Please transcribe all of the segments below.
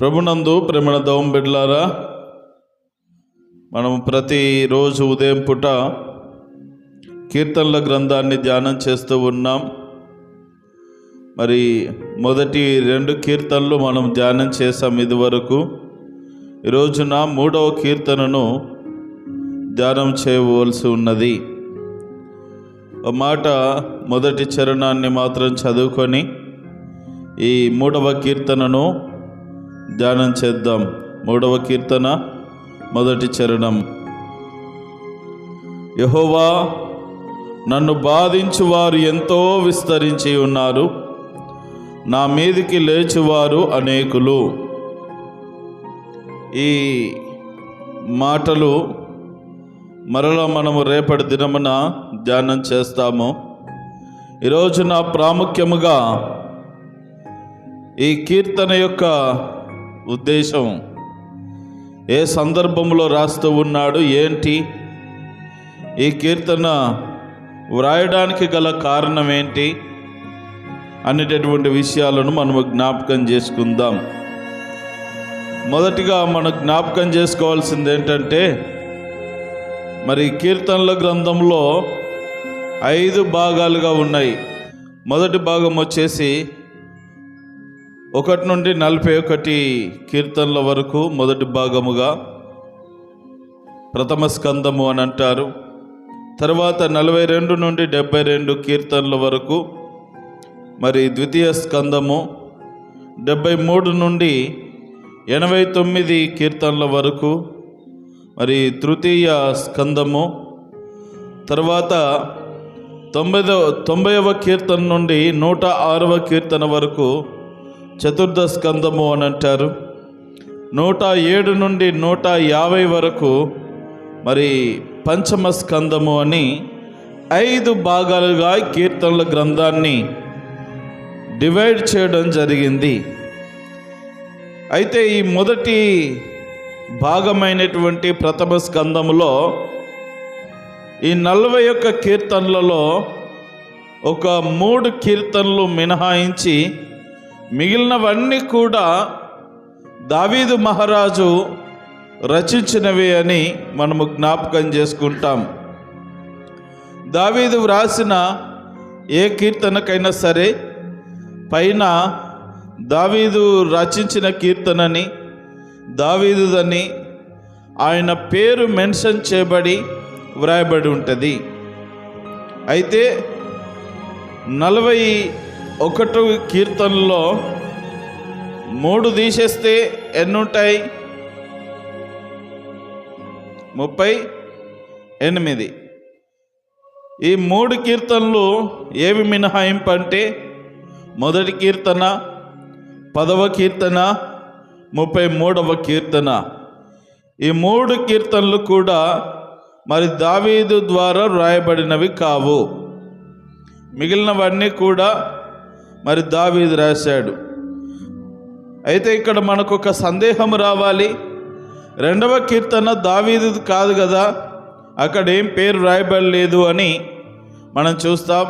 ప్రభునందు ప్రేమణ దవం బిడ్లారా మనం ప్రతిరోజు ఉదయం పూట కీర్తనల గ్రంథాన్ని ధ్యానం చేస్తూ ఉన్నాం. మరి మొదటి రెండు కీర్తనలు మనం ధ్యానం చేసాం ఇదివరకు. ఈ రోజున మూడవ కీర్తనను ధ్యానం చేయవలసి ఉన్నది. ఒక మాట మొదటి చరణాన్ని మాత్రం చదువుకొని ఈ మూడవ కీర్తనను ధ్యానం చేద్దాం. మూడవ కీర్తన మొదటి చరణం. యహోవా నన్ను బాధించు వారు ఎంతో విస్తరించి ఉన్నారు. నా మీదికి లేచువారు అనేకులు. ఈ మాటలు మరలా మనము రేపటి దినమున ధ్యానం చేస్తాము. ఈరోజున ప్రాముఖ్యముగా ఈ కీర్తన యొక్క ఉద్దేశం? ఏ సందర్భంలో రాస్తూ ఉన్నాడు? ఏంటి? ఈ కీర్తన వ్రాయడానికి గల కారణం ఏంటి? అనేటటువంటి విషయాలను మనము జ్ఞాపకం చేసుకుందాం. మొదటిగా మనం జ్ఞాపకం చేసుకోవాల్సింది ఏంటంటే మరి కీర్తనల గ్రంథంలో ఐదు భాగాలుగా ఉన్నాయి. మొదటి భాగం వచ్చేసి ఒకటి నుండి నలభై ఒకటి కీర్తనల వరకు మొదటి భాగముగా ప్రథమ స్కందము అని అంటారు. తర్వాత నలభై రెండు నుండి డెబ్బై రెండు కీర్తనల వరకు మరి ద్వితీయ స్కందము డెబ్బై మూడు నుండి ఎనభై తొమ్మిది కీర్తనల వరకు మరి తృతీయ స్కందము. తర్వాత తొంభైదవ తొంభైవ కీర్తన నుండి నూట ఆరవ కీర్తన వరకు చతుర్థ స్కందము అని అంటారు. నూట ఏడు నుండి నూట యాభై వరకు మరి పంచమ స్కందము అని ఐదు భాగాలుగా కీర్తనల గ్రంథాన్ని డివైడ్ చేయడం జరిగింది. అయితే ఈ మొదటి భాగమైనటువంటి ప్రథమ స్కందములో ఈ నలభై యొక్క కీర్తనలలో ఒక మూడు కీర్తనలు మినహాయించి మిగిలినవన్నీ కూడా దావీదు మహారాజు రచించినవి అని మనము జ్ఞాపకం చేసుకుంటాం. దావీదు వ్రాసిన ఏ కీర్తనకైనా సరే పైన దావీదు రచించిన కీర్తనని దావీదుదని ఆయన పేరు మెన్షన్ చేయబడి వ్రాయబడి ఉంటుంది. అయితే నలభై ఒకటి కీర్తనలో మూడు తీసేస్తే ఎన్నుంటాయి? ముప్పై ఎనిమిది. ఈ మూడు కీర్తనలు ఏవి మినహాయింపు అంటే మొదటి కీర్తన పదవ కీర్తన ముప్పై మూడవ కీర్తన. ఈ మూడు కీర్తనలు కూడా మరి దావీదు ద్వారా వ్రాయబడినవి కావు. మిగిలినవన్నీ కూడా మరి దావీదు రాశాడు. అయితే ఇక్కడ మనకు ఒక సందేహం రావాలి. రెండవ కీర్తన దావీదు కాదు కదా అక్కడ ఏం పేరు రాయబడలేదు అని మనం చూస్తాం.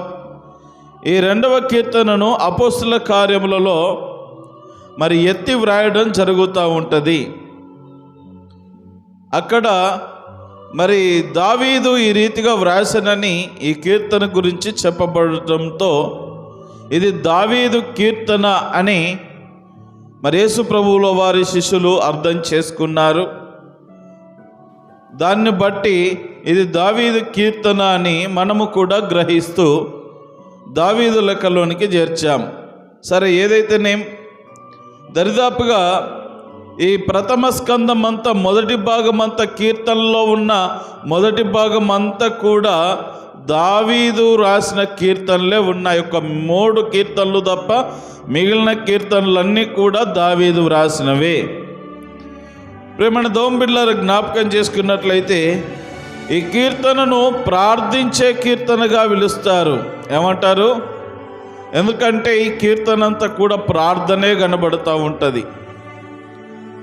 ఈ రెండవ కీర్తనను అపోస్తుల కార్యములలో మరి ఎత్తి వ్రాయడం జరుగుతూ ఉంటుంది. అక్కడ మరి దావీదు ఈ రీతిగా వ్రాసనని ఈ కీర్తన గురించి చెప్పబడటంతో ఇది దావీదు కీర్తన అని మరేసు ప్రభువులో వారి శిష్యులు అర్థం చేసుకున్నారు. దాన్ని బట్టి ఇది దావీదు కీర్తన అని మనము కూడా గ్రహిస్తూ దావీదు లెక్కలోనికి చేర్చాం. సరే ఏదైతేనేం దరిదాపుగా ఈ ప్రథమ స్కందం అంతా మొదటి భాగం అంతా కీర్తనలో ఉన్న మొదటి భాగం అంతా కూడా దావీదు రాసిన కీర్తనలే ఉన్నాయి. ఒక మూడు కీర్తనలు తప్ప మిగిలిన కీర్తనలన్నీ కూడా దావీదు రాసినవే. ప్రేమణ దోంబిళ్ళ జ్ఞాపకం చేసుకున్నట్లయితే ఈ కీర్తనను ప్రార్థించే కీర్తనగా పిలుస్తారు. ఏమంటారు? ఎందుకంటే ఈ కీర్తన అంతా కూడా ప్రార్థనే కనబడుతూ ఉంటుంది.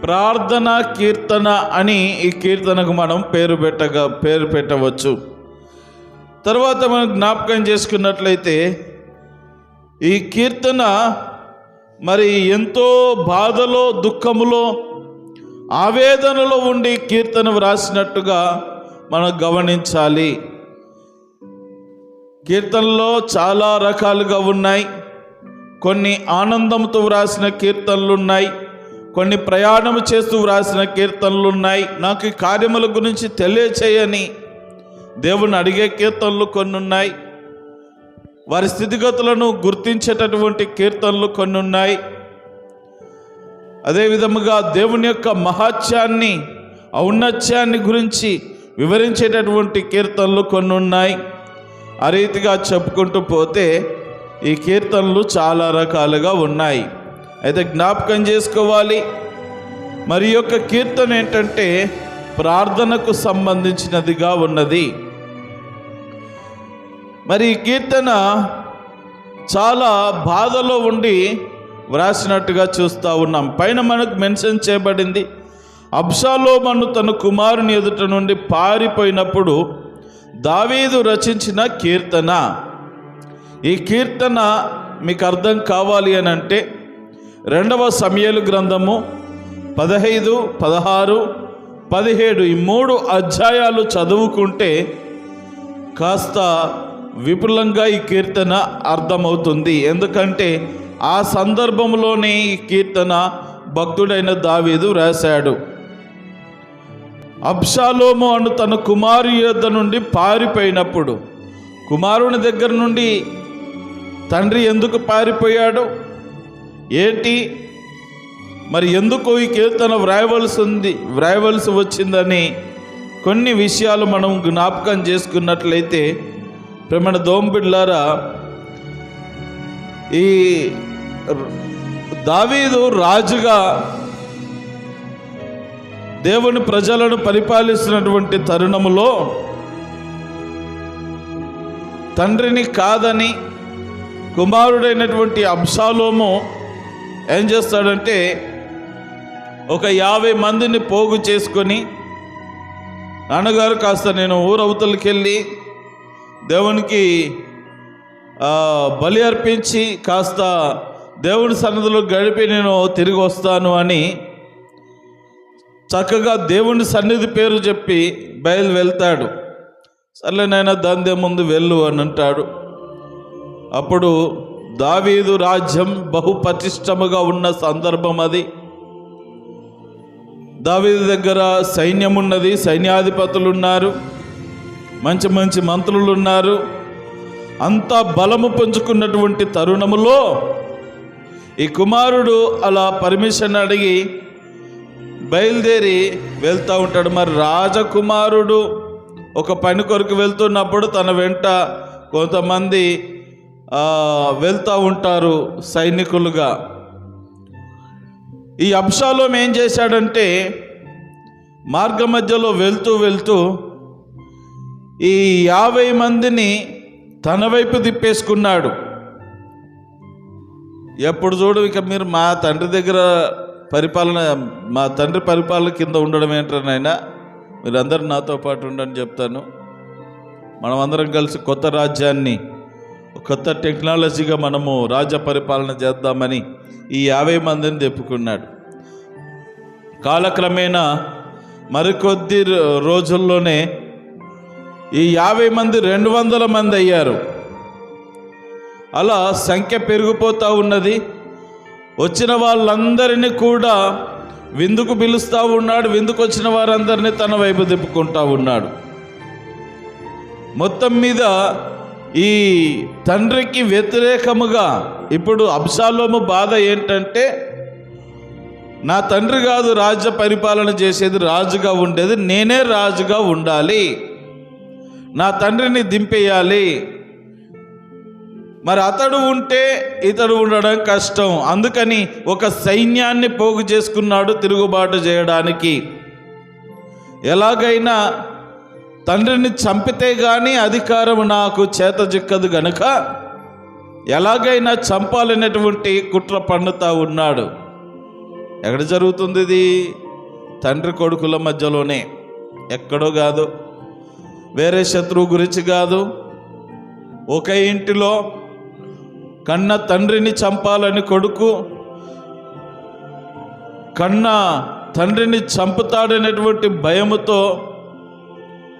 ప్రార్థన కీర్తన అని ఈ కీర్తనకు మనం పేరు పెట్టగా పేరు పెట్టవచ్చు. తర్వాత మనం జ్ఞాపకం చేసుకున్నట్లయితే ఈ కీర్తన మరి ఎంతో బాధలో దుఃఖములో ఆవేదనలో ఉండి కీర్తన వ్రాసినట్టుగా మనం గమనించాలి. కీర్తనలో చాలా రకాలుగా ఉన్నాయి. కొన్ని ఆనందంతో వ్రాసిన కీర్తనలు ఉన్నాయి కొన్ని ప్రయాణం చేస్తూ వ్రాసిన కీర్తనలు ఉన్నాయి నాకు ఈ కార్యముల గురించి తెలియచేయని దేవుని అడిగే కీర్తనలు కొన్ని ఉన్నాయి వారి స్థితిగతులను గుర్తించేటటువంటి కీర్తనలు కొన్ని ఉన్నాయి అదేవిధముగా దేవుని యొక్క మహాత్యాన్ని ఔన్నత్యాన్ని గురించి వివరించేటటువంటి కీర్తనలు కొన్ని ఉన్నాయి ఆ రీతిగా చెప్పుకుంటూ పోతే ఈ కీర్తనలు చాలా రకాలుగా ఉన్నాయి. అయితే జ్ఞాపకం చేసుకోవాలి. మరి యొక్క కీర్తన ఏంటంటే ప్రార్థనకు సంబంధించినదిగా ఉన్నది. మరి ఈ కీర్తన చాలా బాధలో ఉండి వ్రాసినట్టుగా చూస్తూ ఉన్నాం. పైన మనకు మెన్షన్ చేయబడింది అబ్సాలోమను తన కుమారుని ఎదుట నుండి పారిపోయినప్పుడు దావీదు రచించిన కీర్తన. ఈ కీర్తన మీకు అర్థం కావాలి అని అంటే రెండవ సమయలు గ్రంథము పదహైదు పదహారు పదిహేడు ఈ మూడు అధ్యాయాలు చదువుకుంటే కాస్త విపులంగా ఈ కీర్తన అర్థమవుతుంది. ఎందుకంటే ఆ సందర్భంలోనే ఈ కీర్తన భక్తుడైన దావీదు రాశాడు. అబ్షాలోము అను తన కుమారు యొద్ద నుండి పారిపోయినప్పుడు కుమారుని దగ్గర నుండి తండ్రి ఎందుకు పారిపోయాడు? ఏంటి? మరి ఎందుకు ఈ కీర్తన వ్రాయవలసి ఉంది వ్రాయవలసి వచ్చిందని కొన్ని విషయాలు మనం జ్ఞాపకం చేసుకున్నట్లయితే ప్రేమణ దోంబిడ్లారా ఈ దావీదు రాజుగా దేవుని ప్రజలను పరిపాలిస్తున్నటువంటి తరుణములో తండ్రిని కాదని కుమారుడైనటువంటి అంశాలోము ఏం చేస్తాడంటే ఒక యాభై మందిని పోగు చేసుకొని నాన్నగారు కాస్త నేను ఊరవతలకి వెళ్ళి దేవునికి బలి అర్పించి కాస్త దేవుని సన్నిధిలో గడిపి నేను తిరిగి వస్తాను అని చక్కగా దేవుని సన్నిధి పేరు చెప్పి బయలు వెళ్తాడు. సర్లే నాయన దాందే ముందు వెళ్ళు అని అంటాడు. అప్పుడు దావీదు రాజ్యం బహుపటిష్టముగా ఉన్న సందర్భం అది. దావీదు దగ్గర సైన్యం ఉన్నది సైన్యాధిపతులు ఉన్నారు మంచి మంచి మంత్రులు ఉన్నారు. అంతా బలము పుంజుకున్నటువంటి తరుణములో ఈ కుమారుడు అలా పర్మిషన్ అడిగి బయలుదేరి వెళ్తూ ఉంటాడు. మరి రాజకుమారుడు ఒక పని కొరకు వెళ్తున్నప్పుడు తన వెంట కొంతమంది వెళ్తూ ఉంటారు సైనికులుగా. ఈ అంశాలో ఏం చేశాడంటే మార్గ మధ్యలో వెళ్తూ వెళ్తూ ఈ యాభై మందిని తన వైపు తిప్పేసుకున్నాడు. ఎప్పుడు చూడు ఇక మీరు మా తండ్రి దగ్గర పరిపాలన మా తండ్రి పరిపాలన కింద ఉండడం ఏంటనైనా మీరందరూ నాతో పాటు ఉండని చెప్తాను. మనం అందరం కలిసి కొత్త రాజ్యాన్ని కొత్త టెక్నాలజీగా మనము రాజ్య పరిపాలన చేద్దామని ఈ యాభై మందిని తెప్పుకున్నాడు. కాలక్రమేణా మరికొద్ది రోజుల్లోనే ఈ యాభై మంది రెండు వందల మంది అయ్యారు. అలా సంఖ్య పెరిగిపోతూ ఉన్నది. వచ్చిన వాళ్ళందరినీ కూడా విందుకు పిలుస్తూ ఉన్నాడు. విందుకు వచ్చిన వారందరినీ తన వైపు తిప్పుకుంటా ఉన్నాడు. మొత్తం మీద ఈ తండ్రికి వ్యతిరేకముగా ఇప్పుడు అబ్సాలోము బాధ ఏంటంటే నా తండ్రి కాదు రాజ్య పరిపాలన చేసేది రాజుగా ఉండేది. నేనే రాజుగా ఉండాలి. నా తండ్రిని దింపేయాలి. మరి అతడు ఉంటే ఇతడు ఉండడం కష్టం. అందుకని ఒక సైన్యాన్ని పోగు చేసుకున్నాడు తిరుగుబాటు చేయడానికి. ఎలాగైనా తండ్రిని చంపితే కానీ అధికారం నాకు చేత చిక్కదు గనుక ఎలాగైనా చంపాలనేటువంటి కుట్ర పండుతా ఉన్నాడు. ఎక్కడ జరుగుతుంది ఇది? తండ్రి కొడుకుల మధ్యలోనే. ఎక్కడో కాదు. వేరే శత్రువు గురించి కాదు. ఒక ఇంటిలో కన్న తండ్రిని చంపాలని కొడుకు కన్న తండ్రిని చంపుతాడనేటువంటి భయముతో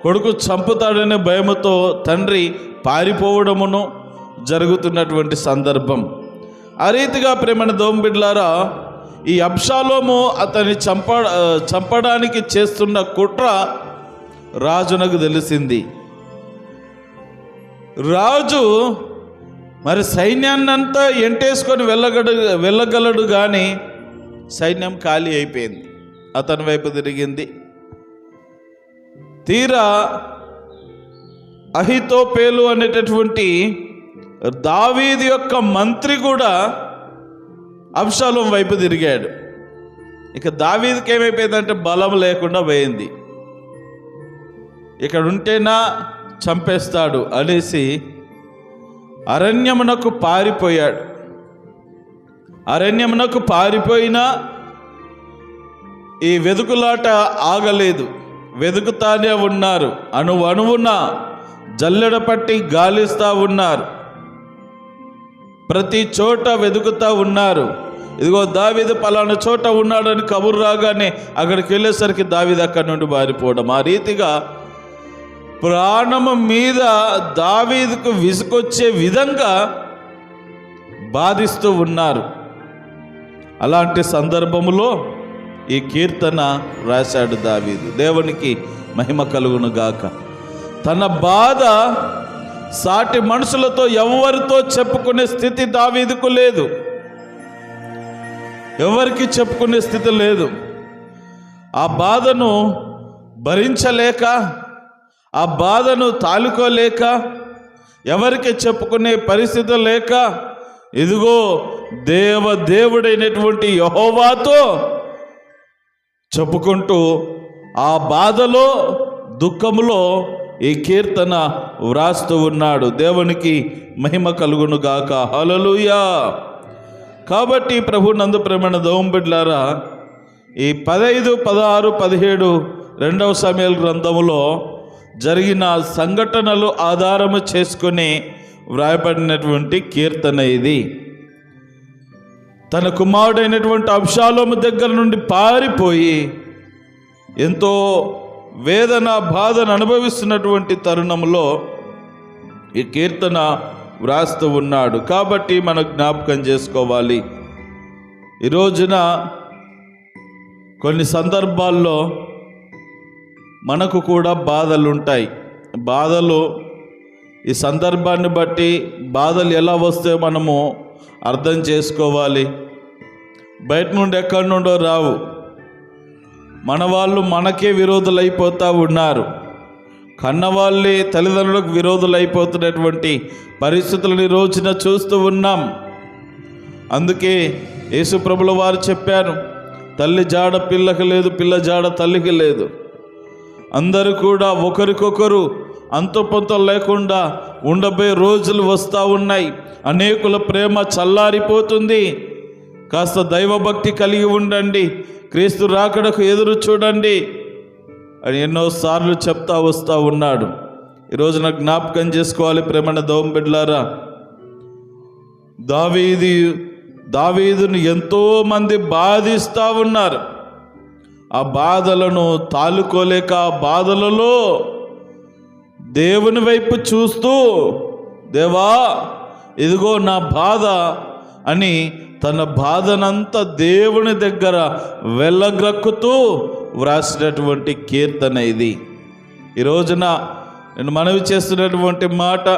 కొడుకు చంపుతాడనే భయముతో తండ్రి పారిపోవడమును జరుగుతున్నటువంటి సందర్భం. ఆ రీతిగా ప్రేమణ దోంబిడ్లారా ఈ అబ్షాలోము అతన్ని చంప చంపడానికి చేస్తున్న కుట్ర రాజునకు తెలిసింది. రాజు మరి సైన్యాన్నంతా ఎంటేసుకొని వెళ్ళగడు వెళ్ళగలడు కానీ సైన్యం ఖాళీ అయిపోయింది. అతని వైపు తిరిగింది. తీరా అహితోపేలు అనేటటువంటి దావీది యొక్క మంత్రి కూడా అంశాలం వైపు తిరిగాడు. ఇక దావీదికి ఏమైపోయిందంటే బలం లేకుండా పోయింది. ఇక్కడ ఉంటేనా చంపేస్తాడు అనేసి అరణ్యమునకు పారిపోయాడు. అరణ్యమునకు పారిపోయినా ఈ వెదుకులాట ఆగలేదు. వెతుకుతానే ఉన్నారు. అణు అణువున జల్లెడ పట్టి గాలిస్తూ ఉన్నారు. ప్రతి చోట వెతుకుతూ ఉన్నారు. ఇదిగో దావీదు పలానా చోట ఉన్నాడని కబురు రాగానే అక్కడికి వెళ్ళేసరికి దావీదు అక్కడి నుండి మారిపోవడం. ఆ రీతిగా ప్రాణము మీద దావీదుకు విసుకొచ్చే విధంగా బాధిస్తూ ఉన్నారు. అలాంటి సందర్భములో ఈ కీర్తన రాశాడు దావీదు. దేవునికి మహిమ కలుగును గాక. తన బాధ సాటి మనుషులతో ఎవరితో చెప్పుకునే స్థితి దావీదుకు లేదు. ఎవరికి చెప్పుకునే స్థితి లేదు. ఆ బాధను భరించలేక ఆ బాధను తాలుకోలేక ఎవరికి చెప్పుకునే పరిస్థితి లేక ఇదిగో దేవ దేవుడైనటువంటి యహోవాతో చెప్పుకుంటూ ఆ బాధలో దుఃఖములో ఈ కీర్తన వ్రాస్తూ ఉన్నాడు. దేవునికి మహిమ కలుగును గాక. హలలుయా కాబట్టి ప్రభు నందు ప్రేమణ దోంబిడ్లారా ఈ పదైదు పదహారు పదిహేడు రెండవ సమయాల గ్రంథములో జరిగిన సంఘటనలు ఆధారము చేసుకొని వ్రాయబడినటువంటి కీర్తన ఇది. తన కుమారుడైనటువంటి అబ్షాలోము దగ్గర నుండి పారిపోయి ఎంతో వేదన బాధను అనుభవిస్తున్నటువంటి తరుణంలో ఈ కీర్తన వ్రాస్తూ ఉన్నాడు. కాబట్టి మనం జ్ఞాపకం చేసుకోవాలి. ఈ రోజున కొన్ని సందర్భాల్లో మనకు కూడా బాధలు ఉంటాయి బాధలు ఈ సందర్భాన్ని బట్టి బాధలు ఎలా వస్తే మనము అర్థం చేసుకోవాలి. బయట నుండి ఎక్కడి నుండో రావు. మన వాళ్ళు మనకే విరోధులైపోతూ ఉన్నారు. కన్నవాళ్ళే తల్లిదండ్రులకు విరోధులైపోతున్నటువంటి పరిస్థితులను పరిస్థితులని రోజున చూస్తూ ఉన్నాం. అందుకే యేసుప్రభుల వారు చెప్పారు తల్లి జాడ పిల్లకి లేదు పిల్ల జాడ తల్లికి లేదు. అందరూ కూడా ఒకరికొకరు అంతుపంతం లేకుండా ఉండబోయే రోజులు వస్తూ ఉన్నాయి. అనేకుల ప్రేమ చల్లారిపోతుంది. కాస్త దైవభక్తి కలిగి ఉండండి. క్రీస్తు రాకడకు ఎదురు చూడండి. అని ఎన్నోసార్లు చెప్తా వస్తూ ఉన్నాడు. ఈరోజు నాకు జ్ఞాపకం చేసుకోవాలి ప్రేమణ దోంబిడ్లారా దావీది దావీదును ఎంతోమంది బాధిస్తూ ఉన్నారు. ఆ బాధలను తాలుకోలేక ఆ బాధలలో దేవుని వైపు చూస్తూ దేవా ఇదిగో నా బాధ అని తన బాధనంతా దేవుని దగ్గర వెళ్ళగ్రక్కుతూ వ్రాసినటువంటి కీర్తన ఇది. ఈ రోజున నేను మనవి చేస్తున్నటువంటి మాట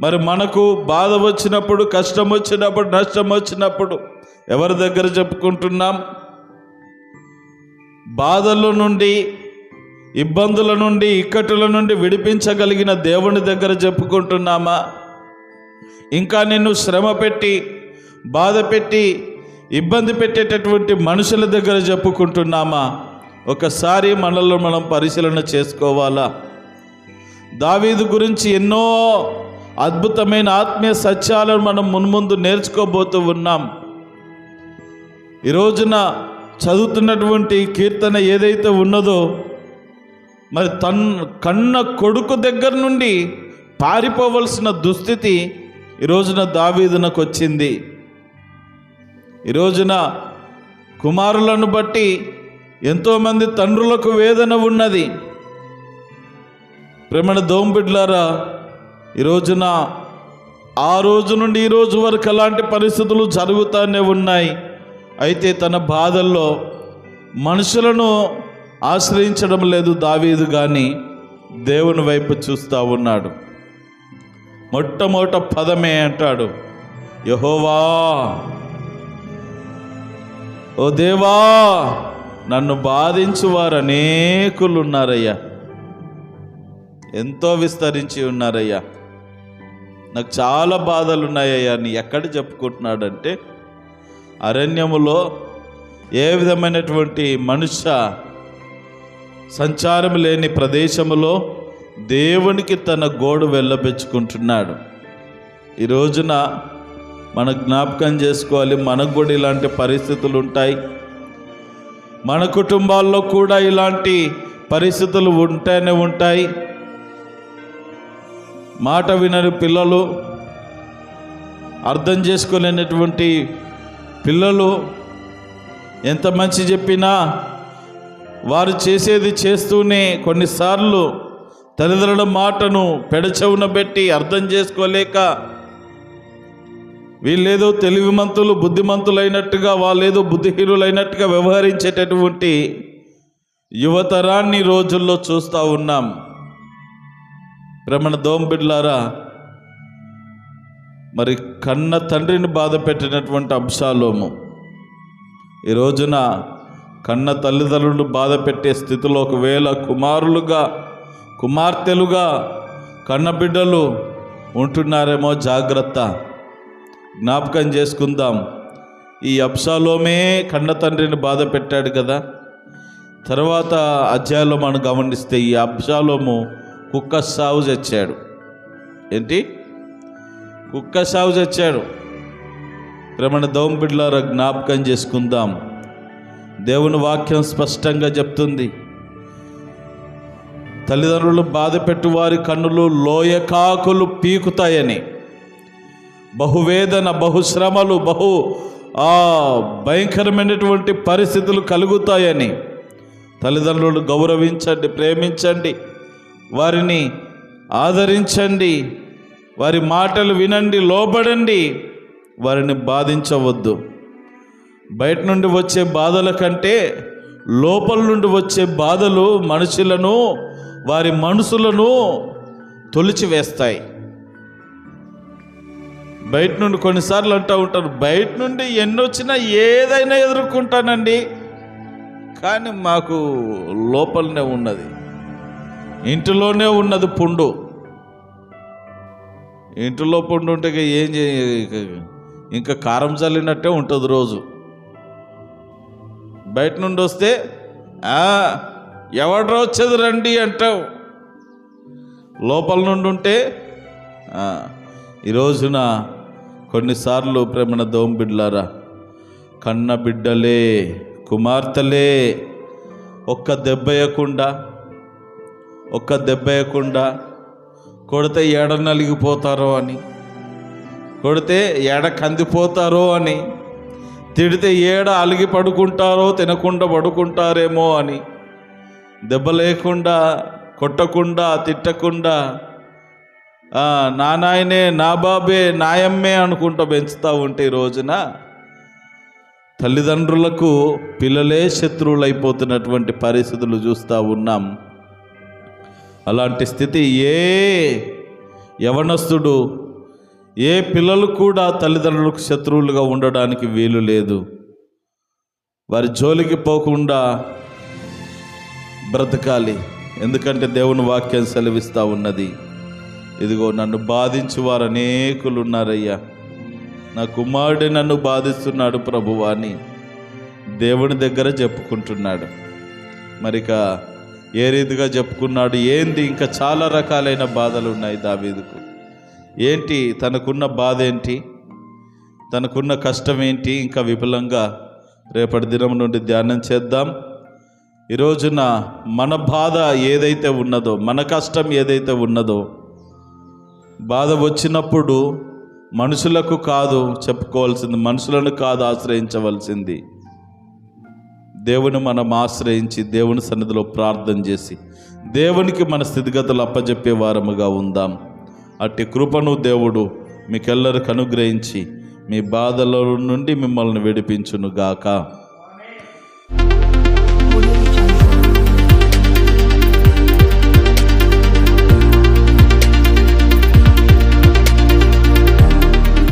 మరి మనకు బాధ వచ్చినప్పుడు కష్టం వచ్చినప్పుడు నష్టం వచ్చినప్పుడు ఎవరి దగ్గర చెప్పుకుంటున్నాం? బాధల నుండి ఇబ్బందుల నుండి ఇక్కటుల నుండి విడిపించగలిగిన దేవుని దగ్గర చెప్పుకుంటున్నామా? ఇంకా నిన్ను శ్రమ పెట్టి బాధ పెట్టి ఇబ్బంది పెట్టేటటువంటి మనుషుల దగ్గర చెప్పుకుంటున్నామా? ఒకసారి మనలో మనం పరిశీలన చేసుకోవాలా? దావీదు గురించి ఎన్నో అద్భుతమైన ఆత్మీయ సత్యాలను మనం మున్ముందు నేర్చుకోబోతూ ఉన్నాం. ఈ రోజున చదువుతున్నటువంటి కీర్తన ఏదైతే ఉన్నదో మరి తన్ కన్న కొడుకు దగ్గర నుండి పారిపోవలసిన దుస్థితి ఈ రోజున దావీదునకు వచ్చింది. ఈ రోజున కుమారులను బట్టి ఎంతోమంది తండ్రులకు వేదన ఉన్నది. ప్రేమణ దోంబిడ్లారా ఈ రోజున ఆ రోజు నుండి ఈ రోజు వరకు అలాంటి పరిస్థితులు జరుగుతూనే ఉన్నాయి. అయితే తన బాధల్లో మనుషులను ఆశ్రయించడం లేదు దావీదు కానీ దేవుని వైపు చూస్తూ ఉన్నాడు. మొట్టమొదట పదమే అంటాడు యహోవా ఓ దేవా నన్ను బాధించు వారు అనేకులు ఉన్నారయ్యా. ఎంతో విస్తరించి ఉన్నారయ్యా. నాకు చాలా బాధలు ఉన్నాయ్యా అని ఎక్కడ చెప్పుకుంటున్నాడంటే అరణ్యములో ఏ విధమైనటువంటి మనుష్య సంచారం లేని ప్రదేశములో దేవునికి తన గోడు వెళ్ళబెచ్చుకుంటున్నాడు. ఈ రోజున మన జ్ఞాపకం చేసుకోవాలి మనకు కూడా ఇలాంటి పరిస్థితులు ఉంటాయి. మన కుటుంబాల్లో కూడా ఇలాంటి పరిస్థితులు ఉంటేనే ఉంటాయి. మాట వినని పిల్లలు అర్థం చేసుకోలేనటువంటి పిల్లలు ఎంత మంచి చెప్పినా వారు చేసేది చేస్తూనే కొన్నిసార్లు తల్లిదండ్రుల మాటను పెడచెవున పెట్టి అర్థం చేసుకోలేక వీళ్ళేదో తెలివిమంతులు బుద్ధిమంతులైనట్టుగా వాళ్ళేదో బుద్ధిహీనులైనట్టుగా వ్యవహరించేటటువంటి యువతరాన్ని రోజుల్లో చూస్తూ ఉన్నాం. రమణ దోంబిడ్లారా మరి కన్న తండ్రిని బాధ పెట్టినటువంటి అంశాలోము ఈ రోజున కన్న తల్లిదండ్రులు బాధ పెట్టే స్థితిలో ఒకవేళ కుమారులుగా కుమార్తెలుగా కన్న బిడ్డలు ఉంటున్నారేమో జాగ్రత్త. జ్ఞాపకం చేసుకుందాం. ఈ అప్సాలోమే కన్న తండ్రిని బాధ పెట్టాడు కదా. తర్వాత అధ్యాయంలో మనం గమనిస్తే ఈ అప్సాలోము కుక్క సాగు చచ్చాడు ఏంటి? కుక్క సాగు చచ్చాడు. రమణ దౌంబిడ్లార జ్ఞాపకం చేసుకుందాం. దేవుని వాక్యం స్పష్టంగా చెప్తుంది. తల్లిదండ్రులు బాధపెట్టు వారి కన్నులు లోయకాకులు పీకుతాయని. బహువేదన బహుశ్రమలు బహు ఆ భయంకరమైనటువంటి పరిస్థితులు కలుగుతాయని. తల్లిదండ్రులు గౌరవించండి ప్రేమించండి వారిని ఆదరించండి. వారి మాటలు వినండి లోబడండి వారిని బాధించవద్దు. బయట నుండి వచ్చే బాధల కంటే లోపల నుండి వచ్చే బాధలు మనుషులను వారి మనసులను తొలిచివేస్తాయి. బయట నుండి కొన్నిసార్లు అంటూ ఉంటారు బయట నుండి ఎన్ని వచ్చినా ఏదైనా ఎదుర్కొంటానండి కానీ మాకు లోపలనే ఉన్నది. ఇంటిలోనే ఉన్నది పుండు. ఇంటిలో పుండు ఉంటే ఇక ఏం చే ఇంకా కారం చల్లినట్టే ఉంటుంది రోజు. బయట నుండి వస్తే "ఆ, ఎవడ్రా వచ్చేది రండి అంటావు. లోపల నుండి ఉంటే ఈ రోజున కొన్నిసార్లు ప్రేమణ దోమ బిడ్డలారా కన్న బిడ్డలే కుమార్తెలే ఒక్క దెబ్బయకుండా ఒక్క దెబ్బయకుండా కొడితే ఎడ నలిగిపోతారో అని. కొడితే ఎడ కందిపోతారో అని. తిడితే ఏడ అలిగి పడుకుంటారో తినకుండా పడుకుంటారేమో అని. దెబ్బ లేకుండా కొట్టకుండా తిట్టకుండా నా నాయనే నా బాబే నాయమ్మే అనుకుంటూ పెంచుతూ ఉంటే ఈ రోజున తల్లిదండ్రులకు పిల్లలే శత్రువులు అయిపోతున్నటువంటి పరిస్థితులు చూస్తూ ఉన్నాం. అలాంటి స్థితి ఏ యవనస్తుడు ఏ పిల్లలు కూడా తల్లిదండ్రులకు శత్రువులుగా ఉండడానికి వీలు లేదు. వారి జోలికి పోకుండా బ్రతకాలి. ఎందుకంటే దేవుని వాక్యం సెలవిస్తూ ఉన్నది. ఇదిగో నన్ను బాధించు వారు అనేకులు ఉన్నారయ్యా నా కుమారుడే నన్ను బాధిస్తున్నాడు ప్రభువా అని దేవుని దగ్గర చెప్పుకుంటున్నాడు. మరిక ఏ రీతిగా చెప్పుకున్నాడు ఏంది ఇంకా చాలా రకాలైన బాధలు ఉన్నాయి దావీదుకు. ఏంటి తనకున్న బాధ ఏంటి తనకున్న కష్టం ఏంటి ఇంకా విపులంగా రేపటి దినం నుండి ధ్యానం చేద్దాం. ఈరోజున మన బాధ ఏదైతే ఉన్నదో మన కష్టం ఏదైతే ఉన్నదో బాధ వచ్చినప్పుడు మనుషులకు కాదు చెప్పుకోవాల్సింది మనుషులను కాదు ఆశ్రయించవలసింది. దేవుని మనం ఆశ్రయించి దేవుని సన్నిధిలో ప్రార్థన చేసి దేవునికి మన స్థితిగతులు అప్పజెప్పే వారముగా ఉందాం. అట్టి కృపను దేవుడు మీకెల్లరికి అనుగ్రహించి మీ బాధల నుండి మిమ్మల్ని విడిపించును గాక